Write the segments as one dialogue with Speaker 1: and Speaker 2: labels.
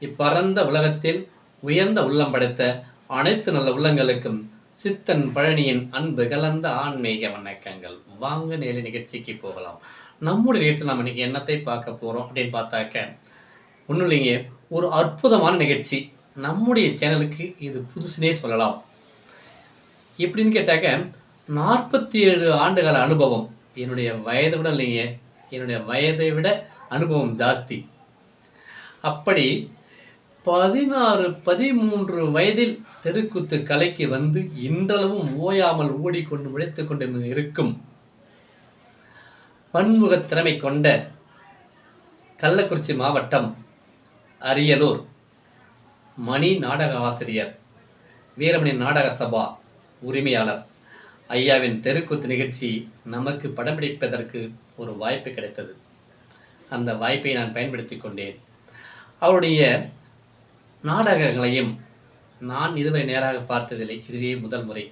Speaker 1: இப்பரந்த உலகத்தில் உயர்ந்த உள்ளம் படைத்த அனைத்து நல்ல உள்ளங்களுக்கும் சித்தன் பழனியின் அன்பு கலந்த ஆன்மீக வணக்கங்கள். வாங்க நேரில் நிகழ்ச்சிக்கு போகலாம். நம்முடைய நிகழ்ச்சியில் நம்ம இன்னைக்கு என்னத்தை பார்க்க போகிறோம் அப்படின்னு பார்த்தாக்க ஒன்றும் இல்லைங்க ஒரு அற்புதமான நிகழ்ச்சி. நம்முடைய சேனலுக்கு இது புதுசுனே சொல்லலாம். எப்படின்னு கேட்டாக்க நாற்பத்தி ஏழு ஆண்டுகால அனுபவம். என்னுடைய வயதை விட இல்லைங்க என்னுடைய வயதை விட அனுபவம் ஜாஸ்தி. அப்படி பதினாறு பதிமூன்று வயதில் தெருக்கூத்து கலைக்கு வந்து இன்றளவும் ஓயாமல் ஓடிக்கொண்டு உழைத்து கொண்டு இருக்கும். பன்முகத்திறமை கொண்ட கள்ளக்குறிச்சி மாவட்டம் அரியலூர் மணி நாடக ஆசிரியர் வீரமணி நாடக சபா உரிமையாளர். ஐயாவின் தெருக்கூத்து நிகழ்ச்சி நமக்கு படம் பிடிப்பதற்கு ஒரு வாய்ப்பு கிடைத்தது. அந்த வாய்ப்பை நான் பயன்படுத்தி கொண்டேன். அவருடைய நாடகங்களையும் நான் இதுவரை நேராக பார்த்ததில்லை. இதுவே முதல் முறை.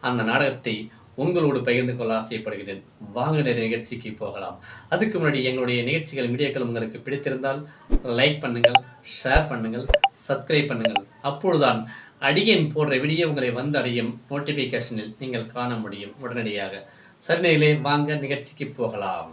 Speaker 1: அந்த நாடகத்தை உங்களோடு பகிர்ந்து கொள்ள ஆசைப்படுகிறேன். வாங்க நிறைய நிகழ்ச்சிக்கு போகலாம். அதுக்கு முன்னாடி எங்களுடைய நிகழ்ச்சிகள் வீடியோக்கள் உங்களுக்கு பிடித்திருந்தால் லைக் பண்ணுங்கள் ஷேர் பண்ணுங்கள் சப்ஸ்கிரைப் பண்ணுங்கள். அப்பொழுதுதான் அடியன் போடுற வீடியோ உங்களை வந்து அடையும் நோட்டிஃபிகேஷனில் நீங்கள் காண முடியும் உடனடியாக. சரிநிலை வாங்க நிகழ்ச்சிக்கு போகலாம்.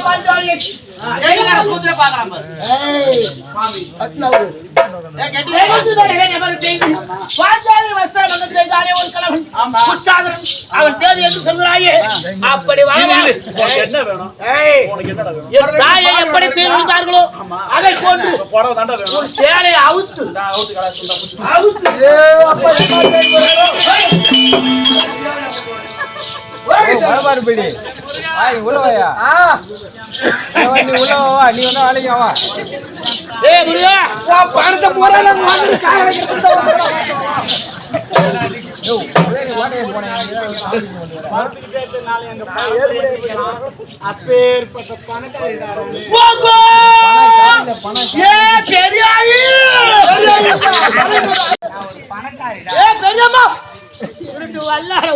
Speaker 2: ஏமாடி ராமனே அவன் தேவி என்று சொல்கிறாயே அப்படி
Speaker 3: என்ன வேணும்
Speaker 2: தாயை எப்படி தீர்ந்தார்களோ அதை கொண்டு
Speaker 3: புடவை
Speaker 2: அவுத்து
Speaker 3: அவுத்து
Speaker 2: அவுத்து
Speaker 4: மறுபடி ஆய் உள்ள வாயா. ஏவா, நீ உள்ள வா நீ ஒன்னும் வேலைக்கு வா.
Speaker 2: முருகா பணத்தை
Speaker 3: அப்பேற்பட்ட
Speaker 2: ஏ ஏ பெரியம்மா! உனக்கு வல்லார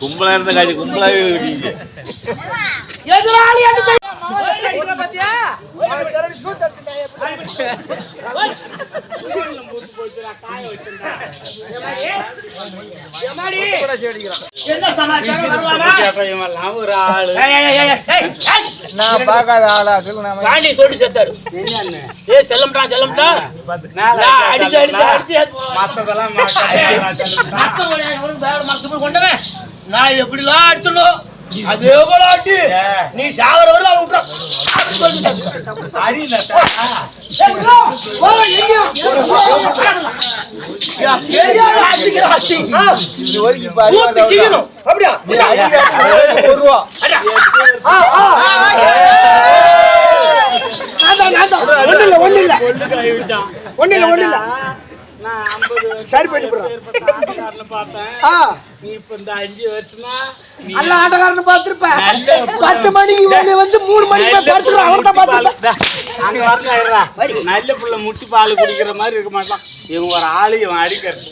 Speaker 5: கும்பலா இருந்த காட்சி கும்பலாவே விட்டீங்க
Speaker 2: எதிராளி
Speaker 3: ஒரு ஆளு
Speaker 4: நான் பார்க்காத ஆளா
Speaker 2: பாண்டி சொல்லி செத்தாரு ஏ செல்லம்டா செல்லம்டா அடிச்சு அடிச்சு அடிச்சு
Speaker 3: மத்ததெல்லாம்
Speaker 2: கொண்டவன்? நான் எப்படிலாம் அடிச்சனோ அதே போல நீ சாவர வரல அவன் விட்டுறான். அப்படியா?
Speaker 4: ஒரு ரூபா.
Speaker 2: இல்ல, ஒண்ணும் இல்ல.
Speaker 3: ஒண்ணு
Speaker 2: இல்ல, ஒண்ணும் இல்ல. சரி பண்ணி.
Speaker 3: நீ இப்ப இந்த அஞ்சு வருஷமா
Speaker 2: நல்ல ஆட்டக்காரனை பார்த்திருப்பேன்.
Speaker 3: நல்ல
Speaker 2: பத்து மணிக்கு வெளிய வந்து மூணு மணிக்கு போய்.
Speaker 3: அங்க வரல இருடா. நல்ல புள்ள முட்டி பால் குடிக்கிற மாதிரி இருக்க மாட்டான். இவன் ஒரு ஆளு இவன் அடிக்கிறது.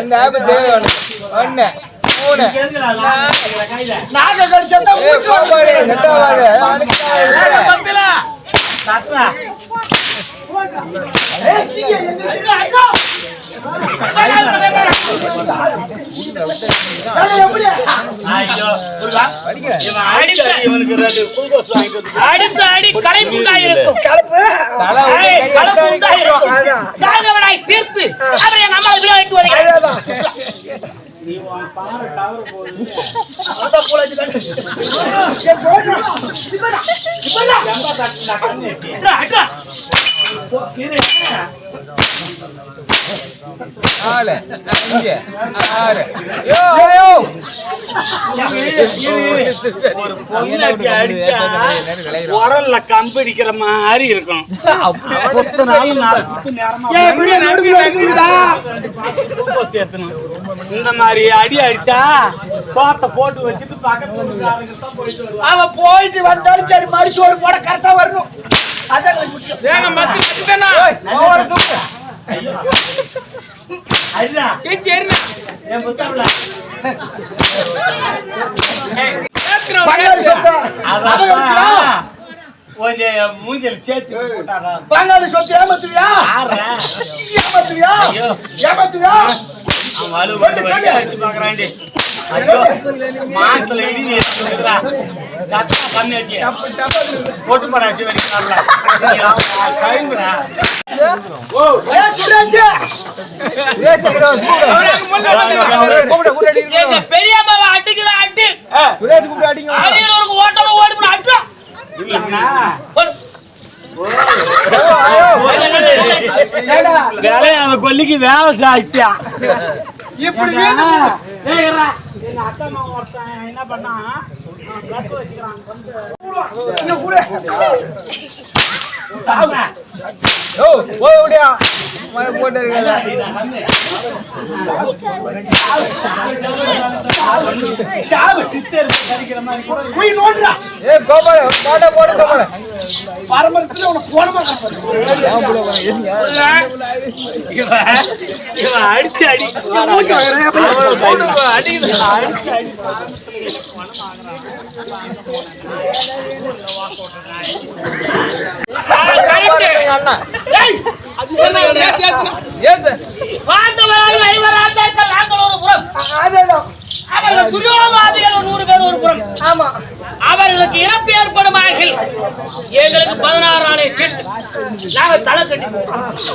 Speaker 4: அந்த ஆப்
Speaker 2: நாக கடிச்சா பத்தல. அடுத்த அடி கலப்பு உண்டாயிருக்கும்
Speaker 4: அதான்.
Speaker 2: தாகவனாய் தீர்த்து. அப்புறம் எங்க அம்மா வாங்கிட்டு வரீங்க
Speaker 4: நாலு, அஞ்சு, ஆறு. யோ, ஐயோ.
Speaker 3: ஒரு பொண்ணாட்டி அடிச்சா உரல்ல கம்பு அடிக்கிற மாதிரி இருக்கும் பத்து நாள் நேரமா சேர்த்தணும் இந்த மாதிரி அடி அடிச்சா சோத்தை போட்டு வச்சுட்டு பக்கத்துல இருக்கிறவங்க தான் போயிட்டு
Speaker 4: வந்தாலும் சரி மறுசு ஒரு போட கரெக்டா வரணும்.
Speaker 2: அதான்
Speaker 3: என் புத்தகம்ல
Speaker 4: பங்காளி சொத்தா.
Speaker 3: அதான் கொஞ்சம் மூஞ்சில சேர்த்து போட்டாரா?
Speaker 4: பங்காளி சொத்து ஏமாத்துவியா? ஏமாத்துவியா? ஏமாத்துவியா?
Speaker 3: மாட்டுல இடி கம்மியாச்சு. போட்டு.
Speaker 2: எங்க பெரியம்மாவை அடிக்கிற அடி
Speaker 4: அடிங்க.
Speaker 2: ஓட்டமா ஓடி போன
Speaker 3: அந்த கொல்லிக்கு வேலை சாய்ச்சியா
Speaker 4: இப்படி
Speaker 3: என்ன பண்ணான்? அவன்
Speaker 2: பரமரத்துல உனக்கு போனமா
Speaker 3: அடிச்சு அடி. அடிச்சு அடி
Speaker 2: நாங்கள் ஒரு அவர்கள் நூறு பேர் ஒரு புறம்
Speaker 4: ஆமா
Speaker 2: அவர்களுக்கு இறப்பு ஏற்படுமார்கள் எங்களுக்கு பதினாறு ஆணை கேட்டு நாங்கள் தலை கட்டி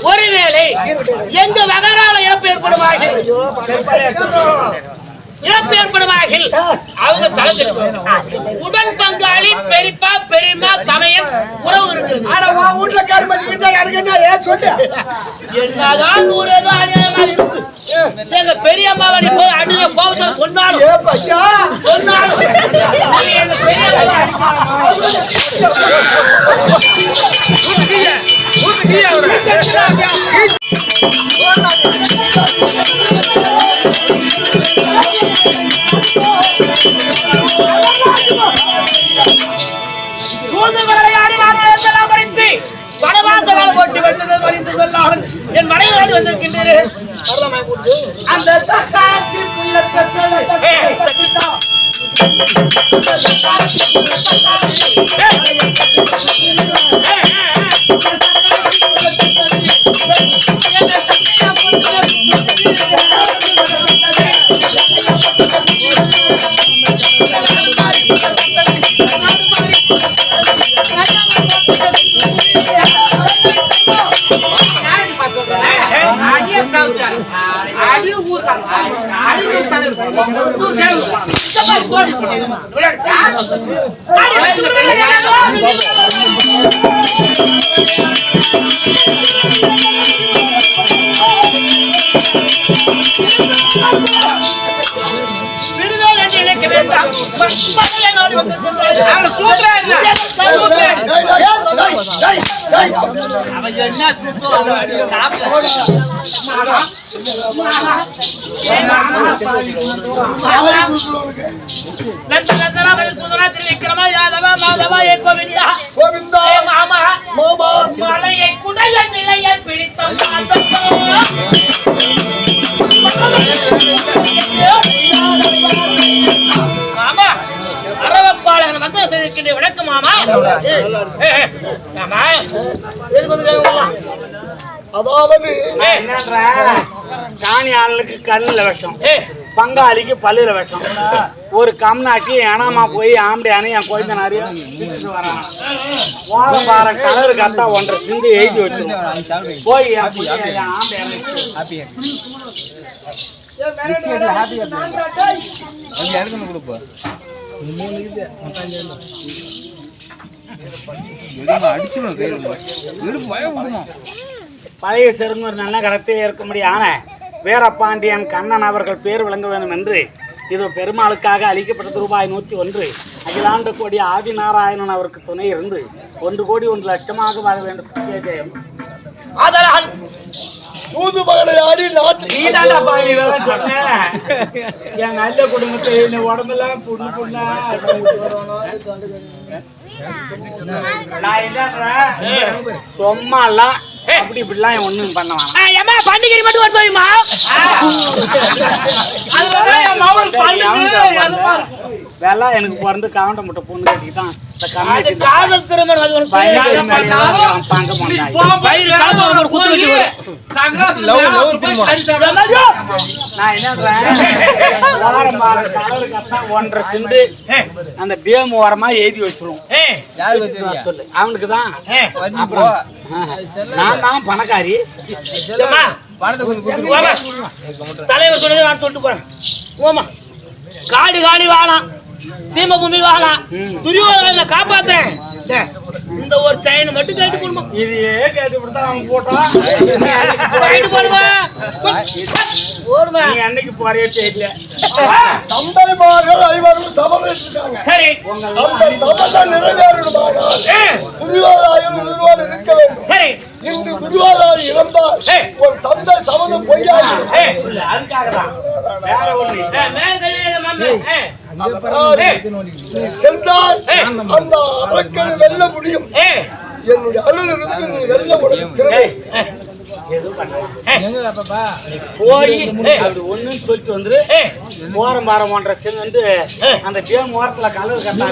Speaker 2: ஒருவேளை எங்க வகரால இறப்பு ஏற்படும் இறப்பு ஏற்படுமார்கள் அவங்க கட்டி உடன் பங்காளி பெரியப்பா பெரியம்மா தமையன் உறவு இருக்கிறது.
Speaker 4: ஆனா உன் வீட்டுல கருமதி வித்தா சொல்லு?
Speaker 2: என்னதான் நூறு ஏதோ அநியாயமா இருக்கு. எங்க பெரியம்மாவை நீ போய்
Speaker 4: ஏ பையா?
Speaker 2: சொன்னாலும் நீ எங்க பறித்து வனவாசலால் போட்டு வைத்தது பறித்து கொள்ளாமல் என் மனைவி வந்திருக்கின்றேன் அந்த தக்காத்தி விடுதல் என்று நினைக்க வேண்டாம் மக்களை நாடி வந்திருக்கின்றார்கள். அவன் என்ன சுத்தோ அவன் சாப்பிட யாதவா மாதவா ஏ கோவிந்தா
Speaker 4: கோவிந்தா
Speaker 2: மாமா
Speaker 4: மாமா
Speaker 2: மலையை குடைய நிலையை பிடித்த மாதவா மாமா அரவப்பாளகன் வந்து செய்திருக்கின்ற விளக்கம் மாமா. மாமா. எதுக்கு வந்துருக்காங்க
Speaker 4: அதாவது
Speaker 3: என்னன்ற காணி ஆளுக்கு கண்ணுல விஷம். பங்காளிக்கு பல்லுல விஷம். ஒரு கம்நாட்டி ஏனாமா போய் ஆம்படியானு என் குழந்தை நிறைய வரான். பாற கலரு கத்தா ஒன்றரை சிந்து எழுதி வச்சிருவோம். போய் ஆம்படியானை பழைய செருங்கூர் நல்ல கரத்தே இருக்கும்படியான வீரபாண்டியன் கண்ணன் அவர்கள் பேர் விளங்க வேண்டும் என்று இது பெருமாளுக்காக அளிக்கப்பட்டது ரூபாய் நூற்றி ஒன்று. அகிலாண்டு கோடி ஆதிநாராயணன் அவருக்கு துணை இருந்து ஒன்று கோடி ஒன்று லட்சமாக வாழ வேண்டும். சத்திய ஜெயம்.
Speaker 2: தூது மகனை ஆடி நாட்டு
Speaker 3: நீ தாண்டா பாவி இதெல்லாம் சொன்ன. என் நல்ல குடும்பத்தை இந்த உடம்பெல்லாம் புண்ணு புண்ணா நான் என்னன்றேன் சும்மாலாம் அப்படி இப்படிலாம் ஒண்ணும் பண்ண வேணாம்
Speaker 2: பண்டிகை மட்டும் வைமா
Speaker 3: வெள்ளா எனக்கு பிறந்து காவண்ட முட்டை பொண்ணு கட்டிக்கிட்டான்.
Speaker 2: அது காதல் திருமணம் அது உனக்கு
Speaker 3: பங்க
Speaker 2: கலந்து ஒரு குத்து.
Speaker 4: லவ் லவ்
Speaker 3: நான் கலரு கட்டா ஒன்றரை சிந்து அந்த டேம் ஓரமா எழுதி
Speaker 4: யாருக்கு தெரியும்
Speaker 3: சொல்லு. அவனுக்கு தான். அப்புறம் நான் தான் பணக்காரி.
Speaker 4: பணத்தை கொஞ்சம்.
Speaker 2: தலைவர் சொன்னதை நான் சொல்லிட்டு போறேன். ஓமா காடு காணி வாழாம். சீம பூமி வாழாம்
Speaker 3: ம்.
Speaker 2: துரியோதனை காப்பாத்துறேன் இந்த ஒரு செயின் மட்டும் கேட்டு போடுமா
Speaker 3: இது கேட்டு தான் அவன் போட்டான்
Speaker 2: கேட்டு போடுமா. ஓடுமா
Speaker 3: நீ அன்னைக்கு போறியே தெரியல.
Speaker 6: தந்தைமார்கள் ஐவரும்
Speaker 2: சரி.
Speaker 6: அந்த சபதம் நிறைவேறணுமானால் குருவாராயும் இருக்க வேண்டும்.
Speaker 2: சரி.
Speaker 6: இன்று இறந்தால். ஒரு தந்தை சபதம் பொய்யாகும்
Speaker 2: ஏய்,
Speaker 3: இல்ல அதுக்காக தான் வேற ஒண்ணு
Speaker 6: நீ சென்றால். அந்த அரக்கனை வெல்ல முடியும். என்னுடைய அருள் இருந்து நீ வெல்ல உனக்கு திறமை.
Speaker 3: பாரம் ஒன்றரை சின்ன வந்து அந்த டேம் ஓரத்துல கலர் கட்டா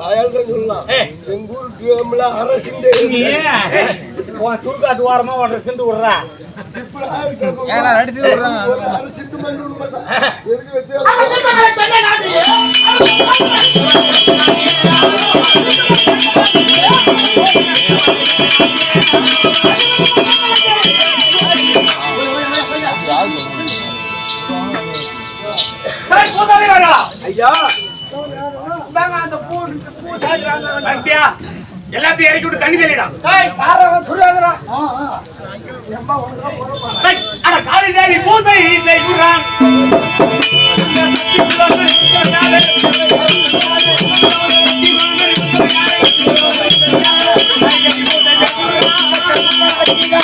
Speaker 6: வாயால் தான் சொல்லலாம். எங்க ஊர் டிஎம்ல
Speaker 3: உன் சுடுகாட்டு ஓரமா ஒன்றரை விடுறா.
Speaker 4: விடுறாங்க
Speaker 2: இறக்கி விட்டு தண்ணி தெளிடா அட காளி தேவி பூசை இல்லை குரான் பூசாலி, இந்தா.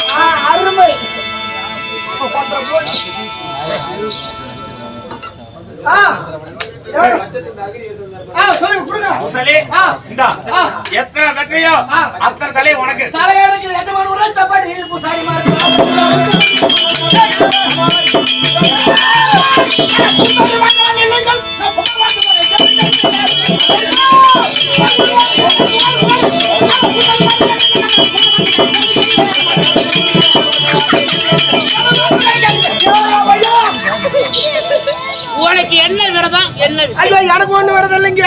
Speaker 2: எத்தனை தட்டையோ அத்தனை தலை உனக்கு. உனக்கு என்ன விரதம் என்ன
Speaker 7: ஐயோ எனக்கு ஒண்ணு வரது இல்லைங்க.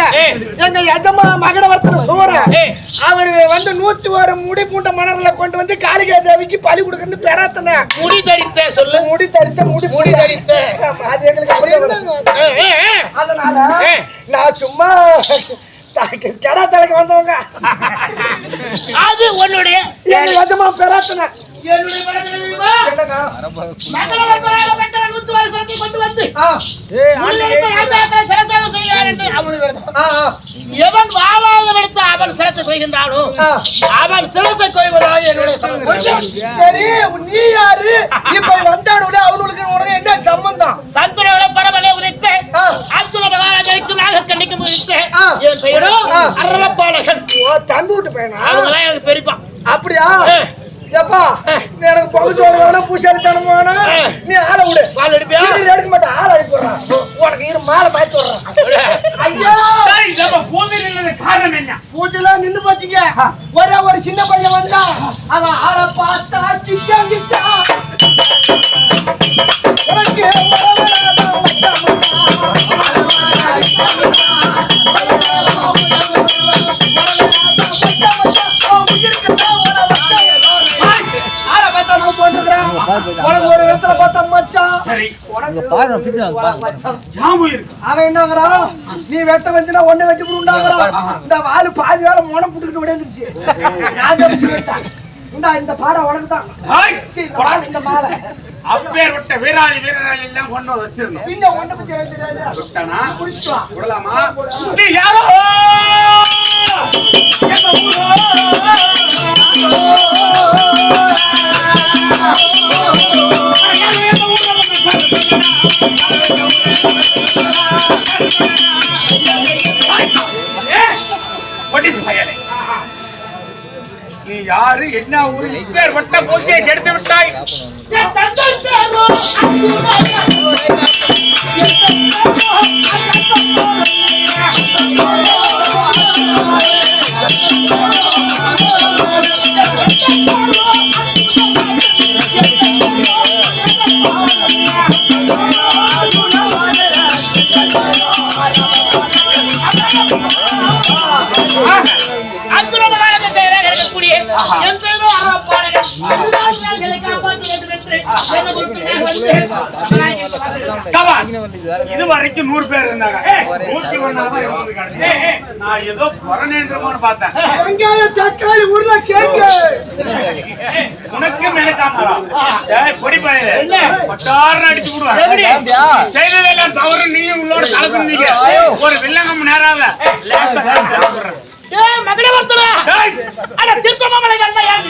Speaker 7: எங்க எஜமா மகடவர்த்தன சோற
Speaker 2: ஏய்.
Speaker 7: அவர் வந்து நூத்தி ஒரு முடி பூண்ட மணர்ல கொண்டு வந்து காளிகா தேவிக்கு பலி கொடுக்கறது பெறாத்தன
Speaker 2: முடி தரித்த சொல்லு.
Speaker 7: முடி தரித்த முடி
Speaker 2: முடி தரித்த.
Speaker 7: அது எங்களுக்கு. அதனால. நான் சும்மா கெடா தலைக்கு வந்தவங்க.
Speaker 2: அது உன்னுடைய
Speaker 7: எங்க எஜமா பெறாத்தன
Speaker 2: என்னுடைய மனதில் தெரியுமா? நூத்து வருஷத்தை கொண்டு வந்து செய்கிறார் என்று அவனுடைய எவன் வாழாத எடுத்து அவன் சிரசை கொய்கின்றானோ. அவன் சிரசை கொய்வதாக என்னுடைய.
Speaker 7: சரி நீ யாரு இப்ப வந்தானு அவனுக்கு உனக்கு என்ன சம்பந்தம்
Speaker 2: சந்திரோட பரவலை உதைத்து
Speaker 7: ஆ.
Speaker 2: அர்ஜுன மகாராஜனுக்கு நாகக்கண்ணிக்கு உதைத்து
Speaker 7: ஆ.
Speaker 2: என். அரவப்பாளகன்
Speaker 7: விட்டு பையனா
Speaker 2: அவங்களாம் எனக்கு பெரியப்பா
Speaker 7: அப்படியா.
Speaker 4: ஏப்பா நீ எனக்கு பகுச்சோறு வேணும் பூசாரி தனம் வேணும் நீ ஆளை விடு
Speaker 2: பால் எடுப்பியா
Speaker 4: எடுக்க மாட்டேன் ஆளை அனுப்பி விடுறேன் உனக்கு இரு மாலை மாத்தி விடுறேன் ஐயா
Speaker 3: காரணம் என்ன
Speaker 4: பூஜைலாம் நின்னு போச்சுங்க ஒரே ஒரு சின்ன பையன் வந்தா அவன் ஆளை பார்த்தா கிச்சா கிச்சா உனக்கு போட்டுக்கிறேன். உனக்கு ஒரு இடத்துல பார்த்தா மச்சான். உனக்கு மச்சான்.
Speaker 3: ஞாபகம் இருக்கு.
Speaker 4: அவன் என்னங்கிறான் நீ வெட்ட வந்தினா ஒண்ணு வெட்டி விடுண்டாங்கிறான் இந்த வாலு பாதி வேலை மோன புட்டுக்கிட்டு விடைந்துச்சு நான் தப்பிச்சு விட்டேன் இந்த இந்த பாடம் உனக்கு தான் இந்த மாலை,
Speaker 3: அப்பேற்பட்ட வீராதி வீரர்கள் எல்லாம் கொண்டு வச்சிருந்தோம்.
Speaker 4: பின்ன ஒண்ணு பத்தி.
Speaker 3: விடலாமா? நீ யாரோ? எங்க ஊரோ? நீ யாரு? என்ன ஊரு? இப்பேற்பட்ட போட்டியை கெடுத்து விட்டாய். என் நூறு பேர் இருந்தாங்க. நூத்தி நான் ஏதோ புறநேன்றமோன்னு பார்த்தேன்.
Speaker 4: வெங்காயம் தக்காளி உருளை கேக்கு
Speaker 3: ஏய், உனக்கு மேலக்காமரா ஏய் பொடி பயலே பட்டாரம் அடிச்சு விடுவாங்க செய்ததெல்லாம் தவறு. நீயும் உள்ளோட கலந்துருந்தீங்க ஒரு வில்லங்கம்.
Speaker 2: ஏய் மகளே ஒருத்தரா
Speaker 3: ஏய்,
Speaker 2: அட திருத்தமாமலை கண்டா யாரு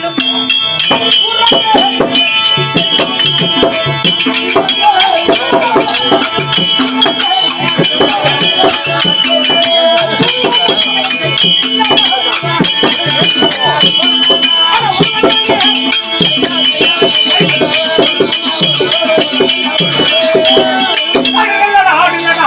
Speaker 3: ஆடுங்கடா, ஆடுங்கடா,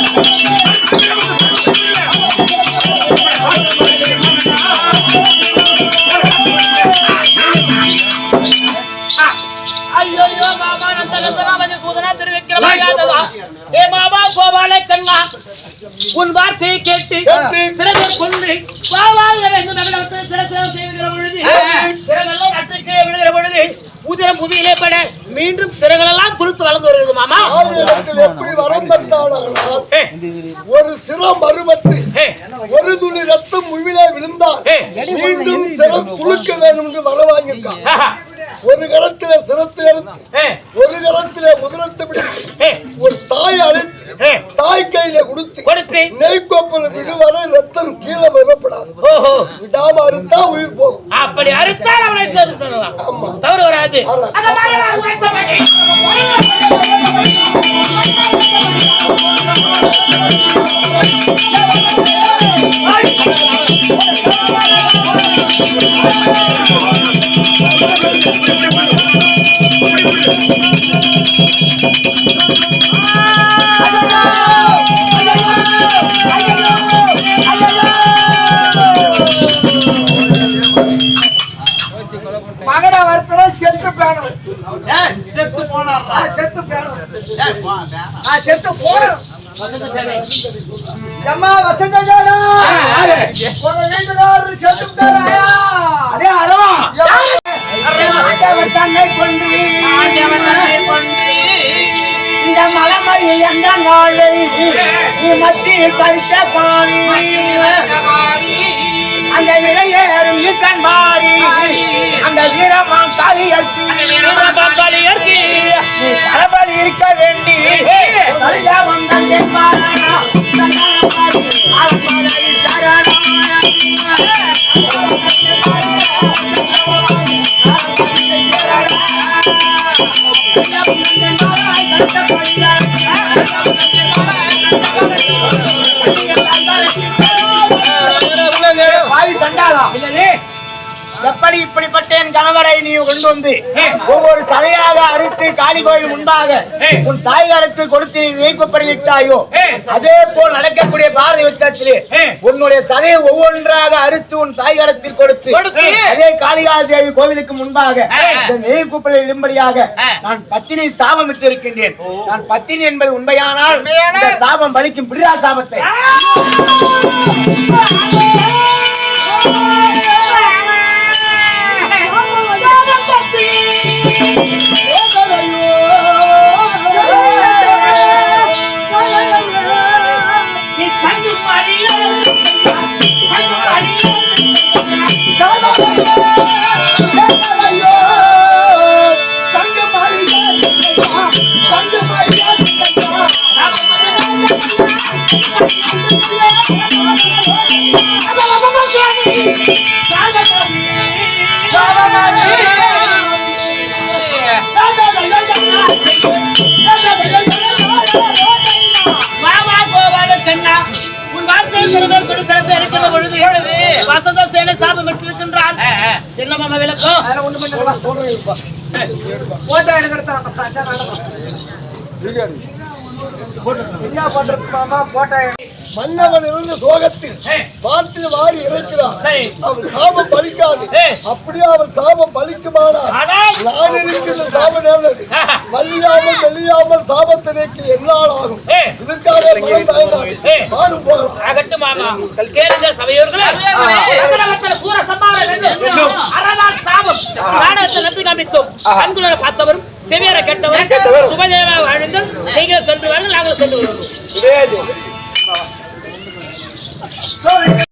Speaker 2: ஏ மாமா கோபால கண்ணா உன் வார்த்தையை கேட்டு சிறகர் கொண்டு வா வா என்று நகரத்தை சிறசேவம் செய்கிற பொழுது சிறகெல்லாம் நட்டுக்கு விழுகிற பொழுது உதிரம் புவியிலே பட மீண்டும் சிறகளெல்லாம் துளுத்து வளர்ந்து வருகிறது மாமா.
Speaker 6: எப்படி வரம் ஒரு சிரம் மறுபட்டு ஒரு துளி ரத்தம் முவிலே விழுந்தால் மீண்டும் சிரம் துளுக்க வேண்டும் என்று வர வாங்கியிருக்கான். ஒரு கரத்திலே சிரத்தை எடுத்து ஒரு கரத்திலே முதலத்தை பிடித்து ஒரு தாய் அழைத்து தாய் கையில கொடுத்து
Speaker 2: கொடுத்து.
Speaker 6: நெய் கோப்பல விடுவரை ரத்தம் கீழே வரப்படாது.
Speaker 2: ஓஹோ.
Speaker 6: விடாம அறுத்தா உயிர் போகும்.
Speaker 2: அப்படி அறுத்தால்
Speaker 6: ஆமா.
Speaker 2: தவறு வராது.
Speaker 6: ஆமா.
Speaker 2: அந்த
Speaker 4: கொண்டு
Speaker 2: ஆண்டவன் தன்னை கொண்டு
Speaker 4: இந்த மலை
Speaker 7: எந்த நாளை மத்தியில் பறித்த பாணி? அந்த விலையேறும் ஈசன் மாறி அந்த வீரமான் காளியர்க்கு நீ தளபதி இருக்க வேண்டி. என்பாரா வாய் எப்படி இப்படிப்பட்ட என் கணவரை நீ கொண்டு வந்து ஒவ்வொரு தலையாக அறுத்து காளி கோயில் முன்பாக உன் தாய்காரத்தில் கொடுத்து நீ நீக்கப்பறியிட்டாயோ அதே போல் நடக்கக்கூடிய பாரத யுத்தத்திலே உன்னுடைய தலையை ஒவ்வொன்றாக அறுத்து உன் தாய்காரத்தில் கொடுத்து அதே காளிகா தேவி கோவிலுக்கு முன்பாக இந்த நெய்குப்பலை இடும்படியாக நான் பத்தினி சாபம் இருக்கின்றேன் நான் பத்தினி என்பது உண்மையானால் சாபம் பலிக்கும் பிடிரா சாபத்தை.
Speaker 2: Thank you. என்ன மாமா விளக்கம்.
Speaker 4: போட்டோ எடுக்கிறதா என்ன பண்றது மாமா போட்டோ
Speaker 6: மன்னவன் இருந்த சோகத்தில் பாட்டில் வாரி இறைக்கிறான். அவன் சாபம் பலிக்காது. அப்படியே அவன் சாபம் பலிக்குமானா
Speaker 2: ஆனால்
Speaker 6: நான் இருக்கின்ற சாபம் நேர்ந்தது. வலியாமல் வெளியாமல் சாபத்தை நீக்கி என்னால் ஆகும். இதற்காக மனம் தயங்காது. போகலாம்.
Speaker 2: கேளுங்க சபையோர்களே. சூர சம்பாரம் வேண்டும் அறவால் சாபம். நாடகத்தை நடத்தி காமித்தோம் கண்குளரை பார்த்தவரும் செவியரை கேட்டவர் சுபதேவ வாழுங்கள் நீங்கள் சென்று வாருங்கள் நாங்கள் சென்று வருவோம். 走